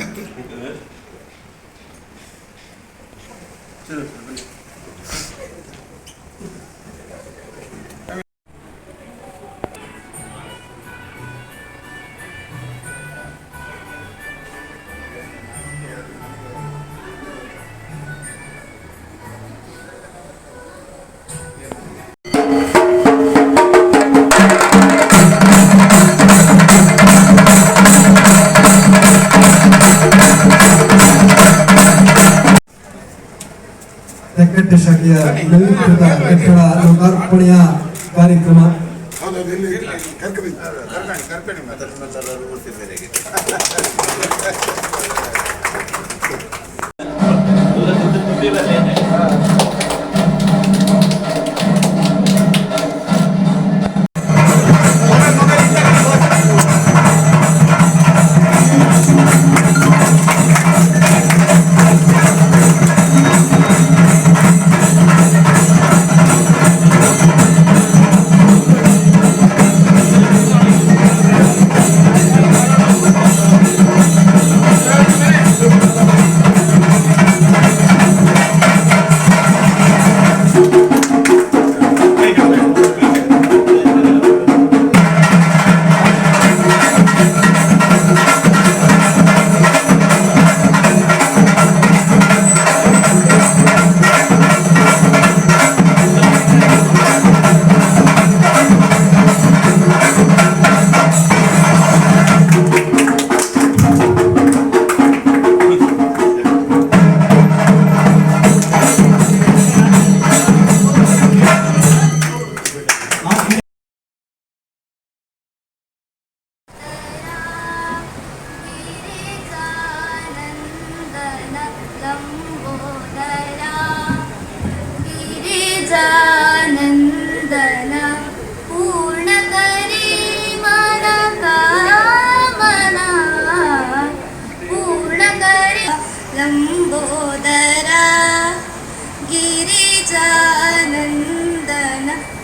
네. ತೆಕ್ಕಟ್ಟೆ ಶಾಖೆಯ ನವೀಕೃತ ಕಟ್ಟಡ ಲೋಕಾರ್ಪಣೆಯ ಕಾರ್ಯಕ್ರಮ.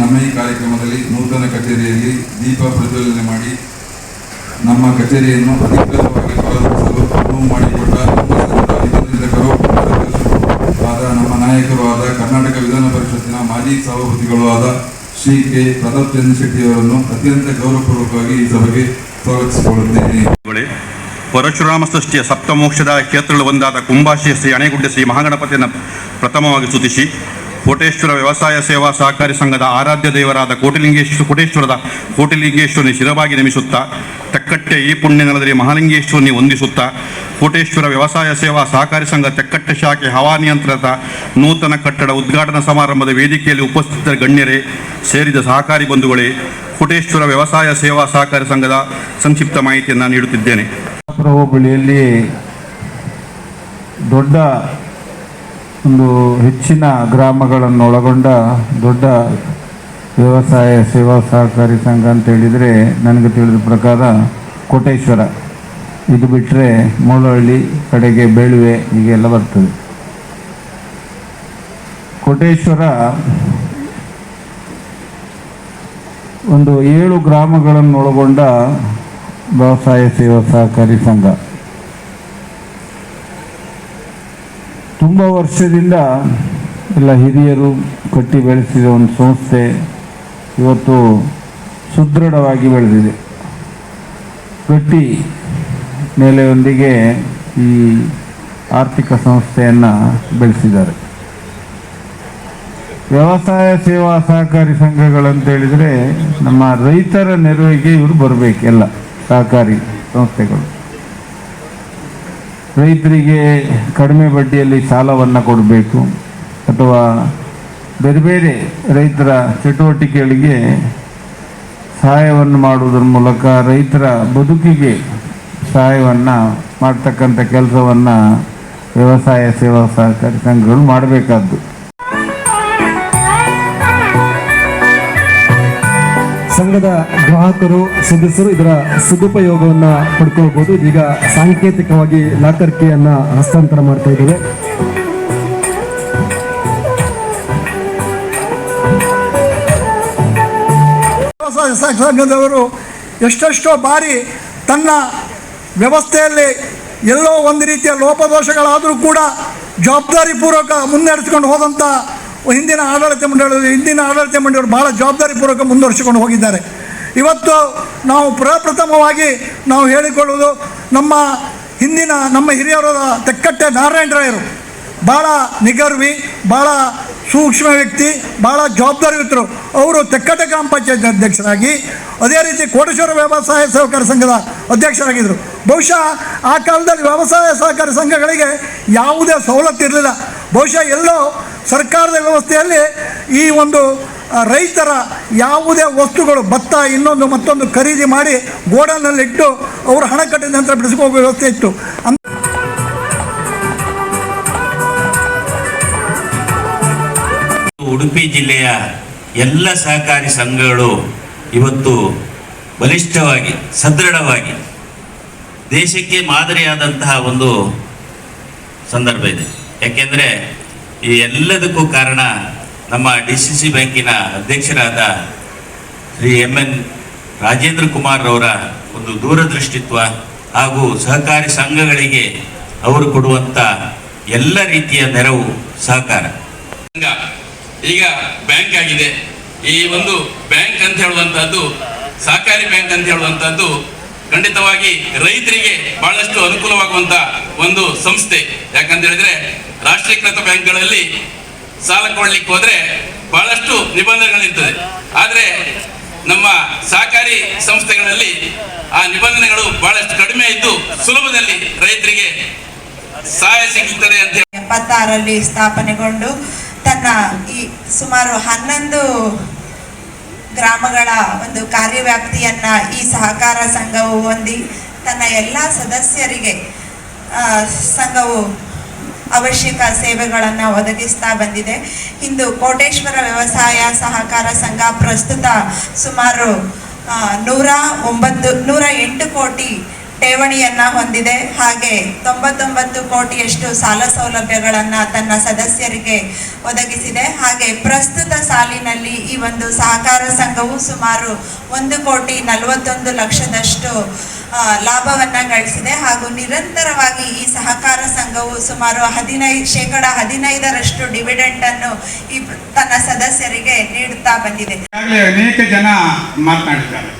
ನಮ್ಮ ಈ ಕಾರ್ಯಕ್ರಮದಲ್ಲಿ ನೂತನ ಕಚೇರಿಯಲ್ಲಿ ದೀಪ ಪ್ರಜ್ವಲನೆ ಮಾಡಿ ನಮ್ಮ ಕಚೇರಿಯನ್ನು ಅಧಿಕೃತವಾಗಿ ಅನುವು ಮಾಡಿಕೊಟ್ಟ ನಮ್ಮ ನಾಯಕರು ಆದ ಕರ್ನಾಟಕ ವಿಧಾನ ಪರಿಷತ್ತಿನ ಮಾಜಿ ಸಭಾಪತಿಗಳು ಆದ ಶ್ರೀ ಕೆ ಪ್ರತಾಪ್ ಚಂದ್ರ ಶೆಟ್ಟಿ ಅವರನ್ನು ಅತ್ಯಂತ ಗೌರವಪೂರ್ವಕವಾಗಿ ಈ ಸಭೆಗೆ ಸ್ವಾಗತಿಸಿಕೊಳ್ಳುತ್ತೇನೆ. ಪರಶುರಾಮ ಸೃಷ್ಟಿಯ ಸಪ್ತಮೋಕ್ಷದ ಕ್ಷೇತ್ರಗಳು ಒಂದಾದ ಕುಂಭಾಶಿಯ ಶ್ರೀ ಅಣೆಗುಡ್ಡೆ ಶ್ರೀ ಮಹಾಗಣಪತಿಯನ್ನು ಪ್ರಥಮವಾಗಿ ಸ್ತುತಿಸಿ. ಕೋಟೇಶ್ವರ ವ್ಯವಸಾಯ ಸೇವಾ ಸಹಕಾರಿ ಸಂಘದ ಆರಾಧ್ಯ ದೇವರಾದ ಕೋಟಿಲಿಂಗೇಶ್ವರ ಕೋಟೇಶ್ವರದ ಕೋಟಿಲಿಂಗೇಶ್ವರನಿ ಶಿರವಾಗಿ ನಮಿಸುತ್ತಾ, ತೆಕ್ಕಟ್ಟೆ ಈ ಪುಣ್ಯ ನೆಲದಲ್ಲಿ ಮಹಾಲಿಂಗೇಶ್ವರನಿ ವಂದಿಸುತ್ತಾ, ಕೋಟೇಶ್ವರ ವ್ಯವಸಾಯ ಸೇವಾ ಸಹಕಾರಿ ಸಂಘ ತೆಕ್ಕಟ್ಟೆ ಶಾಖೆ ಹವಾನಿಯಂತ್ರಿತ ನೂತನ ಕಟ್ಟಡ ಉದ್ಘಾಟನಾ ಸಮಾರಂಭದ ವೇದಿಕೆಯಲ್ಲಿ ಉಪಸ್ಥಿತ ಗಣ್ಯರೇ, ಸೇರಿದ ಸಹಕಾರಿ ಬಂಧುಗಳೇ, ಕೋಟೇಶ್ವರ ವ್ಯವಸಾಯ ಸೇವಾ ಸಹಕಾರಿ ಸಂಘದ ಸಂಕ್ಷಿಪ್ತ ಮಾಹಿತಿಯನ್ನು ನೀಡುತ್ತಿದ್ದೇನೆ. ದೊಡ್ಡ ಒಂದು ಹೆಚ್ಚಿನ ಗ್ರಾಮಗಳನ್ನು ಒಳಗೊಂಡ ದೊಡ್ಡ ವ್ಯವಸಾಯ ಸೇವಾ ಸಹಕಾರಿ ಸಂಘ ಅಂತ ಹೇಳಿದರೆ ನನಗೆ ತಿಳಿದ ಪ್ರಕಾರ ಕೋಟೇಶ್ವರ. ಇದು ಬಿಟ್ಟರೆ ಮೂಳಹಳ್ಳಿ ಕಡೆಗೆ ಬೇಳುವೆ ಹೀಗೆಲ್ಲ ಬರ್ತದೆ. ಕೋಟೇಶ್ವರ ಒಂದು ಏಳು ಗ್ರಾಮಗಳನ್ನು ಒಳಗೊಂಡ ವ್ಯವಸಾಯ ಸೇವಾ ಸಹಕಾರಿ ಸಂಘ. ತುಂಬ ವರ್ಷದಿಂದ ಎಲ್ಲ ಹಿರಿಯರು ಕಟ್ಟಿ ಬೆಳೆಸಿದ ಒಂದು ಸಂಸ್ಥೆ ಇವತ್ತು ಸುದೃಢವಾಗಿ ಬೆಳೆದಿದೆ. ಕಟ್ಟಿ ನೆಲೆಯೊಂದಿಗೆ ಈ ಆರ್ಥಿಕ ಸಂಸ್ಥೆಯನ್ನು ಬೆಳೆಸಿದ್ದಾರೆ. ವ್ಯವಸಾಯ ಸೇವಾ ಸಹಕಾರಿ ಸಂಘಗಳಂತೇಳಿದರೆ ನಮ್ಮ ರೈತರ ನೆರವಿಗೆ ಇವರು ಬರಬೇಕೆಲ್ಲ ಸಹಕಾರಿ ಸಂಸ್ಥೆಗಳು. ರೈತರಿಗೆ ಕಡಿಮೆ ಬಡ್ಡಿಯಲ್ಲಿ ಸಾಲವನ್ನು ಕೊಡಬೇಕು ಅಥವಾ ಬೇರೆ ಬೇರೆ ರೈತರ ಚಟುವಟಿಕೆಗಳಿಗೆ ಸಹಾಯವನ್ನು ಮಾಡುವುದರ ಮೂಲಕ ರೈತರ ಬದುಕಿಗೆ ಸಹಾಯವನ್ನು ಮಾಡ್ತಕ್ಕಂಥ ಕೆಲಸವನ್ನು ವ್ಯವಸಾಯ, ಸೇವಾ, ಸಹಕಾರಿ ಸಂಘಗಳು ಮಾಡಬೇಕಾದ್ದು. ಸಂಘದ ಗ್ರಾಹಕರು, ಸದಸ್ಯರು ಇದರ ಸದುಪಯೋಗವನ್ನ ಪಡ್ಕೊಳ್ಬಹುದು ಈಗ ಸಾಂಕೇತಿಕವಾಗಿ ಲಾಕರ್ ಹಸ್ತಾಂತರ ಮಾಡ್ತಾ ಇದ್ದೇವೆ. ಸಂಘದವರು ಎಷ್ಟೆಷ್ಟೋ ಬಾರಿ ತನ್ನ ವ್ಯವಸ್ಥೆಯಲ್ಲಿ ಎಲ್ಲೋ ಒಂದು ರೀತಿಯ ಲೋಪದೋಷಗಳಾದರೂ ಕೂಡ ಜವಾಬ್ದಾರಿ ಪೂರ್ವಕ ಮುನ್ನಡೆಸ್ಕೊಂಡು ಹೋದಂಥ ಹಿಂದಿನ ಆಡಳಿತ ಮಂಡಳಿ ಹಿಂದಿನ ಆಡಳಿತ ಮಂಡಳಿಯವರು ಭಾಳ ಜವಾಬ್ದಾರಿಪೂರ್ವಕ ಮುಂದುವರಿಸಿಕೊಂಡು ಹೋಗಿದ್ದಾರೆ. ಇವತ್ತು ನಾವು ಪ್ರಪ್ರಥಮವಾಗಿ ನಾವು ಹೇಳಿಕೊಳ್ಳುವುದು ನಮ್ಮ ಹಿಂದಿನ, ನಮ್ಮ ಹಿರಿಯರ ತೆಕ್ಕಟ್ಟೆ ನಾರಾಯಣರಾಯರು ಭಾಳ ನಿಗರ್ವಿ ಭಾಳ ಸೂಕ್ಷ್ಮ ವ್ಯಕ್ತಿ ಭಾಳ ಜವಾಬ್ದಾರಿಯುತರು. ಅವರು ತೆಕ್ಕಟ್ಟೆ ಗ್ರಾಮ ಪಂಚಾಯತ್ ಅಧ್ಯಕ್ಷರಾಗಿ, ಅದೇ ರೀತಿ ಕೋಟೇಶ್ವರ ವ್ಯವಸಾಯ ಸಹಕಾರ ಸಂಘದ ಅಧ್ಯಕ್ಷರಾಗಿದ್ದರು. ಬಹುಶಃ ಆ ಕಾಲದಲ್ಲಿ ವ್ಯವಸಾಯ ಸಹಕಾರ ಸಂಘಗಳಿಗೆ ಯಾವುದೇ ಸವಲತ್ತು ಇರಲಿಲ್ಲ. ಬಹುಶಃ ಎಲ್ಲೋ ಸರ್ಕಾರದ ವ್ಯವಸ್ಥೆಯಲ್ಲಿ ಈ ಒಂದು ರೈತರ ಯಾವುದೇ ವಸ್ತುಗಳು, ಭತ್ತ, ಇನ್ನೊಂದು ಮತ್ತೊಂದು ಖರೀದಿ ಮಾಡಿ ಗೋಡನ್ನಲ್ಲಿಟ್ಟು ಅವರು ಹಣ ಕಟ್ಟಿದ ನಂತರ ಬಿಡಿಸ್ಕೋ ವ್ಯವಸ್ಥೆ ಇತ್ತು. ಉಡುಪಿ ಜಿಲ್ಲೆಯ ಎಲ್ಲ ಸಹಕಾರಿ ಸಂಘಗಳು ಇವತ್ತು ಬಲಿಷ್ಠವಾಗಿ, ಸದೃಢವಾಗಿ ದೇಶಕ್ಕೆ ಮಾದರಿಯಾದಂತಹ ಒಂದು ಸಂದರ್ಭ ಇದೆ. ಯಾಕೆಂದರೆ ಈ ಎಲ್ಲದಕ್ಕೂ ಕಾರಣ ನಮ್ಮ ಡಿ ಸಿ ಸಿ ಬ್ಯಾಂಕಿನ ಅಧ್ಯಕ್ಷರಾದ ಶ್ರೀ ಎಂ ಎನ್ ರಾಜೇಂದ್ರ ಕುಮಾರ್ ಅವರ ಒಂದು ದೂರದೃಷ್ಟಿತ್ವ ಹಾಗೂ ಸಹಕಾರಿ ಸಂಘಗಳಿಗೆ ಅವರು ಕೊಡುವಂಥ ಎಲ್ಲ ರೀತಿಯ ನೆರವು ಸಹಕಾರ. ಈಗ ಬ್ಯಾಂಕ್ ಆಗಿದೆ. ಈ ಒಂದು ಬ್ಯಾಂಕ್ ಅಂತ ಹೇಳುವಂಥದ್ದು ಸಹಕಾರಿ ಬ್ಯಾಂಕ್ ಅಂತ ಹೇಳುವಂಥದ್ದು ಖಂಡಿತವಾಗಿ ರೈತರಿಗೆ ಬಹಳಷ್ಟು ಅನುಕೂಲವಾಗುವಂತ ಒಂದು ಸಂಸ್ಥೆ. ಯಾಕಂತ ಹೇಳಿದ್ರೆ ರಾಷ್ಟ್ರೀಕೃತ ಬ್ಯಾಂಕ್ಗಳಲ್ಲಿ ಸಾಲ ಕೊಡ್ಲಿಕ್ಕೆ ಹೋದ್ರೆ ಬಹಳಷ್ಟು ನಿಬಂಧನೆಗಳಿರ್ತದೆ ಆದ್ರೆ ನಮ್ಮ ಸಹಕಾರಿ ಸಂಸ್ಥೆಗಳಲ್ಲಿ ಆ ನಿಬಂಧನೆಗಳು ಬಹಳಷ್ಟು ಕಡಿಮೆ ಇದ್ದು ಸುಲಭದಲ್ಲಿ ರೈತರಿಗೆ ಸಹಾಯ ಸಿಗುತ್ತದೆ ಅಂತ ಹೇಳಿ. ಎಪ್ಪತ್ತಾರರಲ್ಲಿ ಸ್ಥಾಪನೆಗೊಂಡು ತನ್ನ ಈ ಸುಮಾರು ಹನ್ನೊಂದು ಗ್ರಾಮಗಳ ಒಂದು ಕಾರ್ಯವ್ಯಾಪ್ತಿಯನ್ನ ಈ ಸಹಕಾರ ಸಂಘವು ಹೊಂದಿ ತನ್ನ ಎಲ್ಲ ಸದಸ್ಯರಿಗೆ ಸಂಘವು ಅವಶ್ಯಕ ಸೇವೆಗಳನ್ನು ಒದಗಿಸ್ತಾ ಬಂದಿದೆ. ಇಂದು ಕೋಟೇಶ್ವರ ವ್ಯವಸಾಯ ಸಹಕಾರ ಸಂಘ ಪ್ರಸ್ತುತ ಸುಮಾರು ನೂರ ಒಂಬತ್ತು, ನೂರ ಎಂಟು ಕೋಟಿ ಠೇವಣಿಯನ್ನು ಹೊಂದಿದೆ. ಹಾಗೆ ತೊಂಬತ್ತೊಂಬತ್ತು ಕೋಟಿಯಷ್ಟು ಸಾಲ ಸೌಲಭ್ಯಗಳನ್ನು ತನ್ನ ಸದಸ್ಯರಿಗೆ ಒದಗಿಸಿದೆ. ಹಾಗೆ ಪ್ರಸ್ತುತ ಸಾಲಿನಲ್ಲಿ ಈ ಒಂದು ಸಹಕಾರ ಸಂಘವು ಸುಮಾರು ಒಂದು ಕೋಟಿ ನಲವತ್ತೊಂದು ಲಕ್ಷದಷ್ಟು ಲಾಭವನ್ನ ಗಳಿಸಿದೆ ಹಾಗೂ ನಿರಂತರವಾಗಿ ಈ ಸಹಕಾರ ಸಂಘವು ಸುಮಾರು ಹದಿನೈದು ಶೇಕಡ ಹದಿನೈದರಷ್ಟು ಡಿವಿಡೆಂಟ್ ಅನ್ನು ಈ ತನ್ನ ಸದಸ್ಯರಿಗೆ ನೀಡುತ್ತಾ ಬಂದಿದೆ. ಅನೇಕ ಜನ ಮಾತನಾಡಿದ್ದಾರೆ.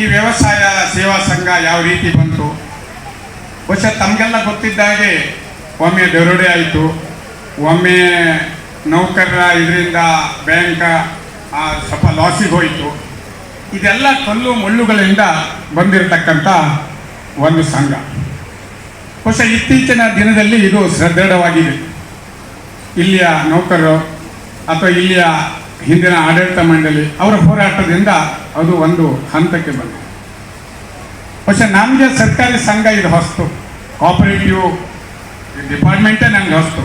ಈ ವ್ಯವಸಾಯ, ಸೇವಾ ಸಂಘ ಯಾವ ರೀತಿ ಬಂತು? ಬಹುಶಃ ತಮಗೆಲ್ಲ ಗೊತ್ತಿದ್ದಾಗೆ ಒಮ್ಮೆ ದರೋಡೆ ಆಯಿತು. ಒಮ್ಮೆ ನೌಕರರ ಇದರಿಂದ ಬ್ಯಾಂಕ್ ಸ್ವಲ್ಪ ಲಾಸಿಗೆ ಹೋಯಿತು. ಇದೆಲ್ಲ ಕಲ್ಲು ಮುಳ್ಳುಗಳಿಂದ ಬಂದಿರತಕ್ಕಂಥ ಒಂದು ಸಂಘ. ಬಹುಶಃ ಇತ್ತೀಚಿನ ದಿನದಲ್ಲಿ ಇದು ಸದೃಢವಾಗಿದೆ. ಇಲ್ಲಿಯ ನೌಕರರು ಅಥವಾ ಇಲ್ಲಿಯ ಹಿಂದಿನ ಆಡಳಿತ ಮಂಡಳಿ ಅವರ ಹೋರಾಟದಿಂದ ಅದು ಒಂದು ಹಂತಕ್ಕೆ ಬಂದಿದೆ ಬಹುಶಃ ನಮಗೆ ಸರ್ಕಾರಿ ಸಂಘ ಇದು ಹೊಸ್ತು. ಕೋಪರೇಟಿವ್ ಡಿಪಾರ್ಟ್ಮೆಂಟೇ ನನಗೆ ಹೊಸ್ತು.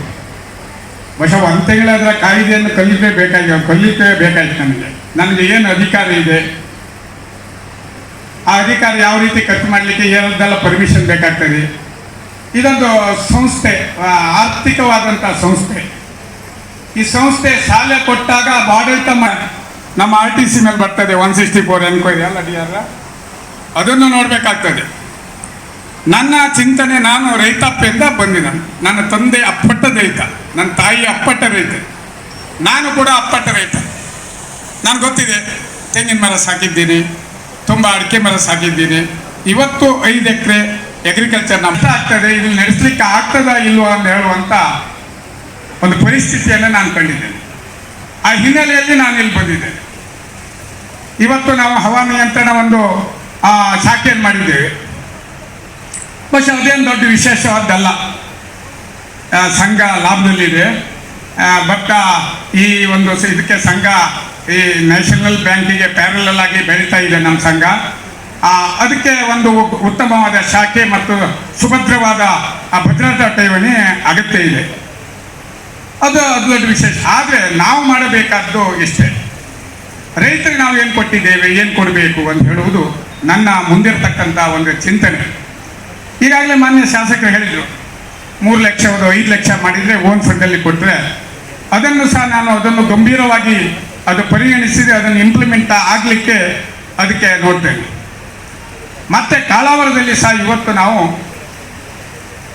ಬಹುಶಃ ಒಂದು ತಿಂಗಳಾದ್ರೆ ಕಾಯ್ದೆಯನ್ನು ಕಲಿತೇ ಬೇಕಾಯ್ತು ನನಗೆ ನನಗೆ ಏನು ಅಧಿಕಾರ ಇದೆ? ಆ ಅಧಿಕಾರ ಯಾವ ರೀತಿ ಖರ್ಚು ಮಾಡಲಿಕ್ಕೆ ಏನದೆಲ್ಲ ಪರ್ಮಿಷನ್ ಬೇಕಾಗ್ತದೆ? ಇದೊಂದು ಸಂಸ್ಥೆ ಆರ್ಥಿಕವಾದಂಥ ಸಂಸ್ಥೆ. ಈ ಸಂಸ್ಥೆ ಸಾಲ ಕೊಟ್ಟಾಗ ಆಡಳಿತ ನಮ್ಮ ಆರ್ ಟಿ ಸಿ ಮೇಲೆ ಬರ್ತದೆ ಒನ್ ಸಿಕ್ಸ್ಟಿ ಫೋರ್ ಎನ್ಕ್ವೈರಿ ಅಲ್ಲ ಡಿ ಆರ್ ಅದನ್ನು ನೋಡಬೇಕಾಗ್ತದೆ. ನನ್ನ ಚಿಂತನೆ, ನಾನು ರೈತಾಪಿಯಿಂದ ಬಂದಿದ್ದಾನೆ ನನ್ನ ತಂದೆ ಅಪ್ಪಟ್ಟ ರೈತ, ನನ್ನ ತಾಯಿ ಅಪ್ಪಟ್ಟ ರೈತ. ನಾನು ಕೂಡ ಅಪ್ಪಟ್ಟ ರೈತ. ನಾನು ಗೊತ್ತಿದೆ, ತೆಂಗಿನ ಮರ ಸಾಕಿದ್ದೀನಿ. ತುಂಬ ಅಡಿಕೆ ಮರ ಸಾಕಿದ್ದೀನಿ ಇವತ್ತು ಐದು ಎಕರೆ ಅಗ್ರಿಕಲ್ಚರ್ ನಷ್ಟ ಆಗ್ತದೆ ಇಲ್ಲಿ ನಡೆಸಲಿಕ್ಕೆ ಆಗ್ತದಾ ಇಲ್ವಾ ಅಂತ ಹೇಳುವಂಥ ಒಂದು ಪರಿಸ್ಥಿತಿಯನ್ನು ನಾನು ಕಂಡಿದ್ದೇನೆ. ಆ ಹಿನ್ನೆಲೆಯಲ್ಲಿ ನಾನು ಇಲ್ಲಿ ಬಂದಿದ್ದೇನೆ. ಇವತ್ತು ನಾವು ಹವಾನಿಯಂತ್ರಣ ಒಂದು ಆ, ಶಾಖೆಯನ್ನು ಮಾಡಿದ್ದೇವೆ. ಬಹುಶಃ ಅದೇನು ದೊಡ್ಡ ವಿಶೇಷವಾದ್ದಲ್ಲ ಸಂಘ ಲಾಭದಲ್ಲಿದೆ. ಬಟ್ ಈ ಒಂದು ಇದಕ್ಕೆ ಸಂಘ ಈ ನ್ಯಾಷನಲ್ ಬ್ಯಾಂಕಿಗೆ ಪ್ಯಾರಲಲ್ ಆಗಿ ಬೆಳೀತಾ ಇದೆ ನಮ್ಮ ಸಂಘ. ಅದಕ್ಕೆ ಒಂದು ಉತ್ತಮವಾದ ಶಾಖೆ ಮತ್ತು ಸುಭದ್ರವಾದ ಆ ಭದ್ರತಾ ಠೇವಣಿ ಅಗತ್ಯ ಇದೆ. ಅದು ಅದು ದೊಡ್ಡ ವಿಶೇಷ. ಆದರೆ ನಾವು ಮಾಡಬೇಕಾದ್ದು ಇಷ್ಟೇ. ರೈತರಿಗೆ ನಾವು ಏನು ಕೊಟ್ಟಿದ್ದೇವೆ, ಏನು ಕೊಡಬೇಕು ಅಂತ ಹೇಳುವುದು ನನ್ನ ಮುಂದಿರತಕ್ಕಂಥ ಒಂದು ಚಿಂತನೆ. ಈಗಾಗಲೇ ಮಾನ್ಯ ಶಾಸಕರು ಹೇಳಿದರು, ಮೂರು ಲಕ್ಷ ಒಂದು ಐದು ಲಕ್ಷ ಮಾಡಿದರೆ ಓನ್ ಫಂಡಲ್ಲಿ ಕೊಟ್ಟರೆ ಅದನ್ನು ಸಹ ನಾನು ಅದನ್ನು ಗಂಭೀರವಾಗಿ ಅದು ಪರಿಗಣಿಸಿದೆ ಅದನ್ನು ಇಂಪ್ಲಿಮೆಂಟ್ ಆಗಲಿಕ್ಕೆ ಅದಕ್ಕೆ ನೋಡ್ತೇನೆ. ಮತ್ತೆ ಕಾಲಾವರದಲ್ಲಿ ಸಹ ಇವತ್ತು ನಾವು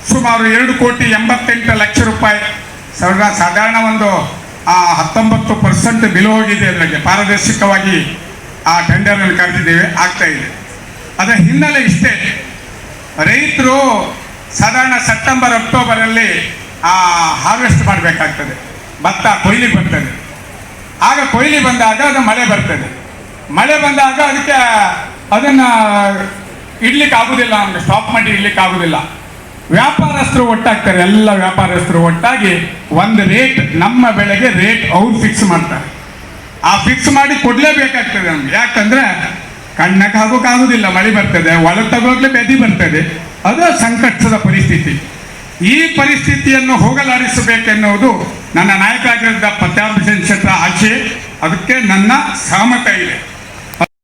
ಸುಮಾರು ಎರಡು ಕೋಟಿ ಎಂಬತ್ತೆಂಟು ಲಕ್ಷ ರೂಪಾಯಿ, ಸರ್ವ ಸಾಧಾರಣ ಒಂದು, ಆ ಹತ್ತೊಂಬತ್ತು ಪರ್ಸೆಂಟ್ ಬಿಲು ಹೋಗಿದೆ ಅದರಲ್ಲಿ ಪಾರದರ್ಶಕವಾಗಿ ಆ ಟೆಂಡರನ್ನು ಕರೆದಿದ್ದೇವೆ, ಆಗ್ತಾ ಇದೆ. ಅದರ ಹಿನ್ನೆಲೆ ಇಷ್ಟೇ, ರೈತರು ಸಾಧಾರಣ ಸೆಪ್ಟೆಂಬರ್ ಅಕ್ಟೋಬರಲ್ಲಿ ಆ ಹಾರ್ವೆಸ್ಟ್ ಮಾಡಬೇಕಾಗ್ತದೆ. ಭತ್ತ ಕೊಯ್ಲಿಗೆ ಬರ್ತದೆ. ಆಗ ಕೊಯ್ಲಿ ಬಂದಾಗ ಅದು ಮಳೆ ಬರ್ತದೆ. ಮಳೆ ಬಂದಾಗ ಅದಕ್ಕೆ ಅದನ್ನು ಇಡ್ಲಿಕ್ಕೆ ಆಗುದಿಲ್ಲ ನಮ್ಗೆ ಸ್ಟಾಪ್ ಮಾಡಿ ಇಡ್ಲಿಕ್ಕೆ ಆಗುದಿಲ್ಲ. ವ್ಯಾಪಾರಸ್ಥರು ಒಟ್ಟಾಗ್ತಾರೆ, ಎಲ್ಲ ವ್ಯಾಪಾರಸ್ಥರು ಒಟ್ಟಾಗಿ ಒಂದು ರೇಟ್ ನಮ್ಮ ಬೆಳೆಗೆ ರೇಟ್ ಅವ್ರು ಫಿಕ್ಸ್ ಮಾಡ್ತಾರೆ. ಆ ಫಿಕ್ಸ್ ಮಾಡಿ ಕೊಡ್ಲೇಬೇಕಾಗ್ತದೆ ನಮ್ಗೆ. ಯಾಕಂದ್ರೆ ಕಣ್ಣಕ್ಕೆ ಆಗೋಕ್ಕಾಗೋದಿಲ್ಲ ಮಳೆ ಬರ್ತದೆ ಒಳಗೆ ತಗೋಗ್ಲೇ ಬೆದಿ ಬರ್ತದೆ. ಅದು ಸಂಕಷ್ಟದ ಪರಿಸ್ಥಿತಿ. ಈ ಪರಿಸ್ಥಿತಿಯನ್ನು ಹೋಗಲಾಡಿಸಬೇಕೆನ್ನುವುದು ನನ್ನ ನಾಯಕರಾಗಿದ್ದ ಕ್ಷೇತ್ರ ಆಚೆ. ಅದಕ್ಕೆ ನನ್ನ ಸಹಮತ ಇದೆ.